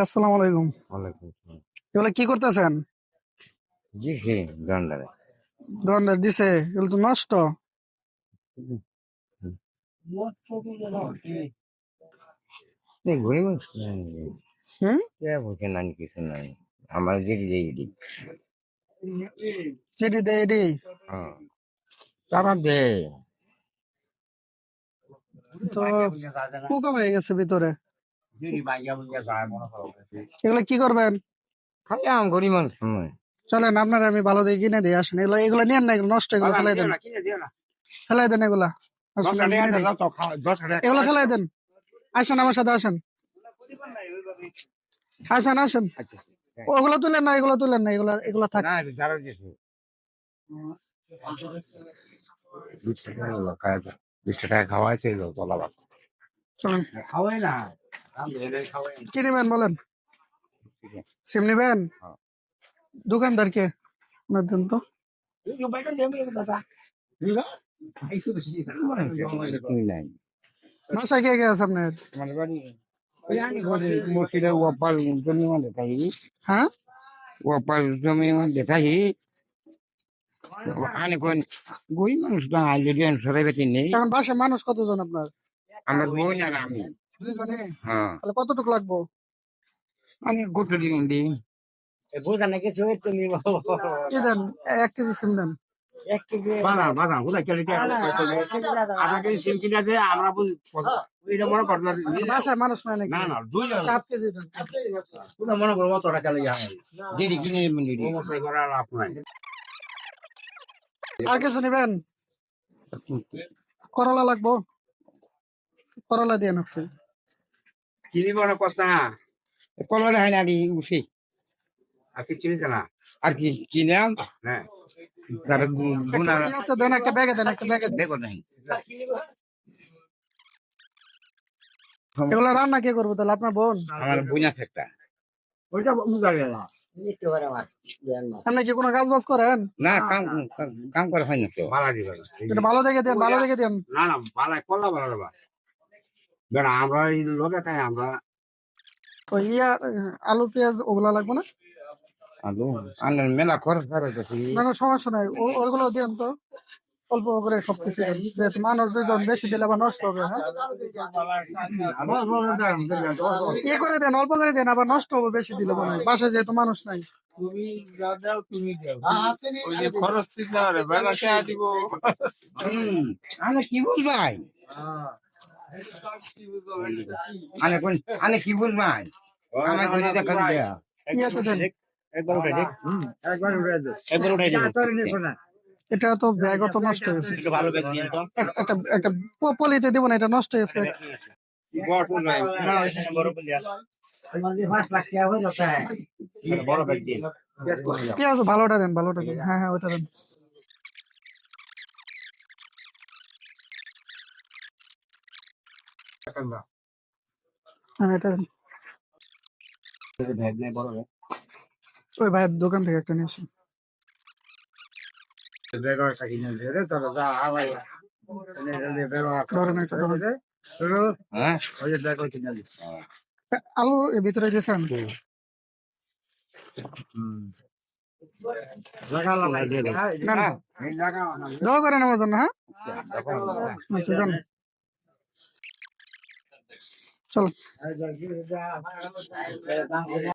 আসসালামু আলাইকুম। ওয়ালাইকুম। এগুলো কি করতেছেন? জি জি গান্ডারে। দোকানদার দিছে এগুলো তো নষ্ট। হুম? কে বলছে কিছু নাই। আমার হ্যাঁ। তারা তো পোকা হয়ে গেছে ভিতরে। এগুলো কি করবেন? আম গরিব মানুষ চলেন আপনার আমি ভালো দিয়ে কিনে দিয়ে আসেন। এগুলো এগুলো নিয়েন না এগুলো নষ্ট এগুলো ফেলাই দেন। ফেলাই দেন এগুলা। এগুলো ফেলাই দেন। আসেন আমার সাথে আসেন। আসেন আসেন। ওগুলো তুলেন না এগুলো তুলেন না এগুলো এগুলো থাক। না যারা দিছে বিশ টাকা হলো, খায় না। বিশ টাকা খাওয়াইছে তোলা বাস চলেন খাওয়াই না কি নেবেন বলেন সিম নেবেন হ্যাঁ। দোকানদারকে আপনার দেন তো নাই বাসায় কে কে আছে আপনার মানে বাড়ি ওই আমি ঘরে মসজিদে ওয়াপার জমি মধ্যে থাকি হ্যাঁ ওয়াপার জমি মধ্যে আনি কোন গই মানুষ না সবাই বেটি নেই। এখন বাসায় মানুষ কতজন আপনার? আমার আমি। হ্যাঁ। তাহলে কতটুকু লাগবো? আমি গোটা দিন দিই। বোঝানো কিছু তুমি কি দেন? এক কেজি সিম দেন। এক কেজি। বাজার বাজার কোথায় চলে আধা কেজি সিম কিনে দে আমরা বুঝি এটা মনে করব বাসায় মানুষ নাই নাকি? না না দুই চাপ কেজি দেন। মনে করব অত টাকা লেগে দিদি কিনে দিদি করার লাভ নাই। আর কিছু নেবেন? করলা লাগবো। করলা দিয়ে নাকি কিনিব না কষ্ট না কলরে হয় না দি উঠি। আর কি চিনিস না? আর কি কিনে হ্যাঁ। তার গুণা দেন একটা ব্যাগে দেন একটা ব্যাগে দেখো নাই। এগুলো রান্না কে করব তাহলে? আপনার বোন? আমার বুঝা একটা। ওইটা বুঝা আপনি কি কোনো কাজ বাজ করেন? না কাম কাম- করে হয় না কেউ ভালো দেখে দেন ভালো দেখে দেন। না না ভালো করলা ভালো বেড়া আমরা এই লোকে তাই আমরা তো ইয়া আলু পেঁয়াজ ওগুলা লাগবে না? আলু? আনলেন মেলা খরচ না না সমস্যা নাই। ওগুলো দেন তো। অল্প করে সবকিছু দেন। মানুষ দুজন বেশি দিলে আবার নষ্ট হবে হ্যাঁ? ইয়ে করে দেন অল্প করে দেন আবার নষ্ট হবে বেশি দিলে মনে হয়। বাসায় যেহেতু মানুষ নাই। তুমি যা দাও তুমি দাও। খরচ দিতে হবে বেলা কে দিব। হুম, কি বুঝবাই? আনে কি বুঝবাই? আমার ঘরে দেখা দিয়া কি আছে দেন। একবার উঠে দেখ। একবার উঠে দেখ একবার উঠে দেখ এটা তো ব্যাগও তো নষ্ট হয়ে এক- একটা একটা পলিতে দেবো না এটা নষ্ট হয়ে হয়ে দিয়ে। পেঁয়াজ ভালোটা দেন ভালোটা দেন। হ্যাঁ হ্যাঁ ওটা দেন। হ্যাঁ এটা দেন। ওই ভাইয়ের দোকান থেকে একটা নিয়ে আসুন ব্যাগ একটা কিনে দিয়ে দে তাহলে যা আবার ধরেন একটা ধরেন হ্যাঁ ওই যে ব্যাগ ওই কিনে দিস আলু ভিতরে দিয়েছেন দিয়ে করেন আমার জন্য হ্যাঁ আচ্ছা চলো